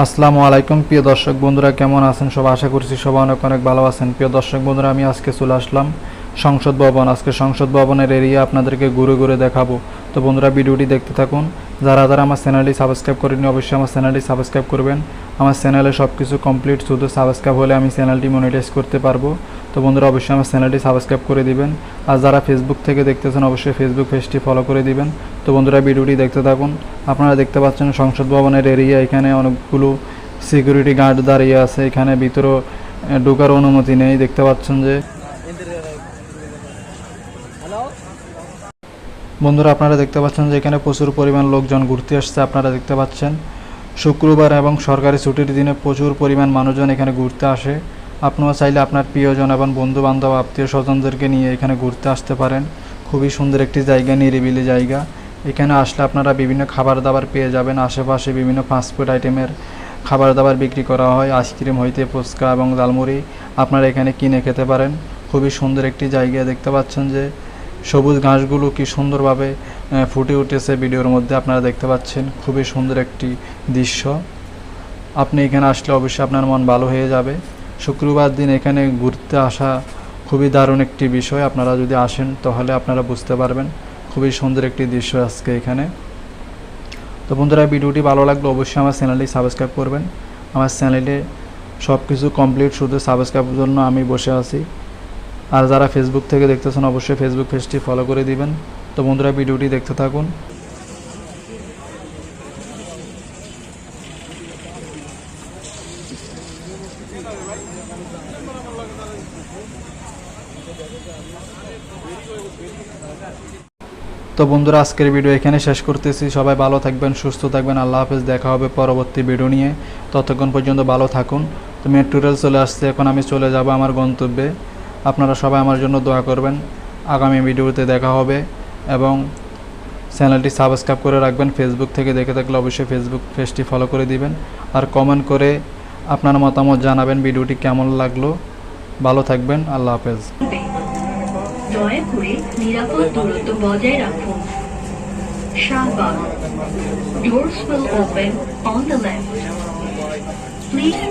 আসসালামু আলাইকুম, প্রিয় দর্শক বন্ধুরা, কেমন আছেন? সব আশা করছি সবাই অনেক অনেক ভালো আছেন। প্রিয় দর্শক বন্ধুরা, আমি আজকে চলে আসলাম সংসদ ভবন। আজকে সংসদ ভবনের এরিয়া আপনাদেরকে ঘুরে ঘুরে দেখাবো। তো বন্ধুরা ভিডিওটি দেখতে থাকুন। যারা যারা আমার চ্যানেলটি সাবস্ক্রাইব করেনি অবশ্যই আমার চ্যানেলটি সাবস্ক্রাইব করবেন। আমার চ্যানেলে সব কিছু কমপ্লিট শুধু সাবস্ক্রাইব হলে আমি চ্যানেলটি মনিটাইজ করতে পারব। তো বন্ধুরা অবশ্যই আমার চ্যানেলটি সাবস্ক্রাইব করে দিবেন। আর যারা ফেসবুক থেকে দেখতেছেন অবশ্যই ফেসবুক পেজটি ফলো করে দিবেন। তো বন্ধুরা ভিডিওটি দেখতে থাকুন। আপনারা দেখতে পাচ্ছেন সংসদ ভবনের এরিয়া এখানে অনেকগুলো সিকিউরিটি গার্ড দাঁড়িয়ে আছে। এখানে ভিতরে আহ, ঢোকার অনুমতি নেই। দেখতে পাচ্ছেন যে বন্ধুরা, আপনারা দেখতে পাচ্ছেন যে এখানে প্রচুর পরিমাণ লোকজন ঘুরতে আসছে, আপনারা দেখতে পাচ্ছেন। শুক্রবার এবং সরকারি ছুটির দিনে প্রচুর পরিমাণ মানুষজন এখানে ঘুরতে আসে। আপনারা চাইলে আপনার প্রিয়জন এবং বন্ধু বান্ধব আত্মীয় স্বজনদেরকে নিয়ে এখানে ঘুরতে আসতে পারেন। খুবই সুন্দর একটি জায়গা, নিরিবিলি জায়গা। এখানে আসলে আপনারা বিভিন্ন খাবার দাবার পেয়ে যাবেন। আশেপাশে বিভিন্ন ফাস্টফুড আইটেমের খাবার দাবার বিক্রি করা হয়। আইসক্রিম হইতে ফুচকা এবং জালমুড়ি আপনারা এখানে কিনে খেতে পারেন। খুবই সুন্দর একটি জায়গা। দেখতে পাচ্ছেন যে সবুজ ঘাসগুলো কি সুন্দরভাবে ফুটে উঠেছে ভিডিওর মধ্যে আপনারা দেখতে পাচ্ছেন, খুবই সুন্দর একটি দৃশ্য। আপনি এখানে আসলে অবশ্যই আপনার মন ভালো হয়ে যাবে। শুক্রবার দিন এখানে ঘুরতে আসা খুবই দারুণ একটি বিষয়, আপনারা যদি আসেন তাহলে আপনারা বুঝতে পারবেন। খুবই সুন্দর একটি দৃশ্য আজকে এখানে। তো বন্ধুরা, ভিডিওটি ভালো লাগলে অবশ্যই আমার চ্যানেলটি সাবস্ক্রাইব করবেন। আমার চ্যানেলে সব কিছু কমপ্লিট শুধু সাবস্ক্রাইবের জন্য আমি বসে আছি। আর যারা ফেসবুক থেকে দেখতেছেন, অবশ্যই ফেসবুক পেজটি ফলো করে দিবেন। তো বন্ধুরা, ভিডিওটি দেখতে থাকুন। তো বন্ধুরা, আজকের ভিডিও এখানে শেষ করতেছি। সবাই ভালো থাকবেন, সুস্থ থাকবেন। আল্লাহ হাফেজ। দেখা হবে পরবর্তী ভিডিও নিয়ে। ততক্ষণ পর্যন্ত ভালো থাকুন। তো মেট্রো রেল চলে আসছে। এখন আমি চলে যাব আমার গন্তব্যে। আপনারা সবাই আমার জন্য দোয়া করবেন। আগামী ভিডিওতে দেখা হবে এবং চ্যানেলটি সাবস্ক্রাইব করে রাখবেন। ফেসবুক থেকে দেখে থাকলে অবশ্যই ফেসবুক পেজটি ফলো করে দিবেন। আর কমেন্ট করে আপনার মতামত জানাবেন ভিডিওটি কেমন লাগল। ভালো থাকবেন। আল্লাহ হাফেজ। doors will open on the left. Please